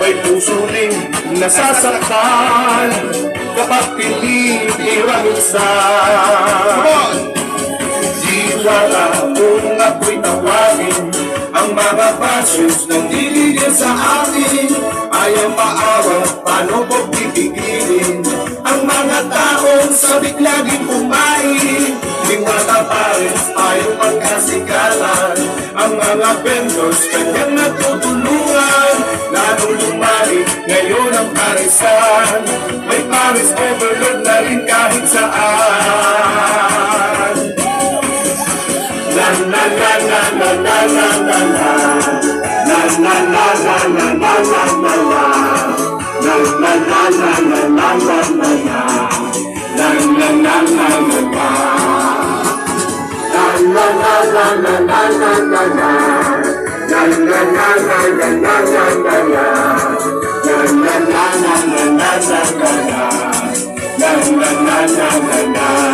May puso rin nasasaktan Kapag tinitira minsan Di wala kung ako'y tawagin Ang mga passions na niligyan sa akin. Ayaw maawat, paano ko pipigilin Ang mga taong sabik laging kumain. Liwata pa rin, ayaw pagkasikalan Ang mga vendors, kanyang natutulungan parisan May Paris overload na rin kahit saan La la la la la la la la la La la la la la la la la la La la la la la la la la la La la la la la la La la la la la la la la la La la la la la la la la na na na.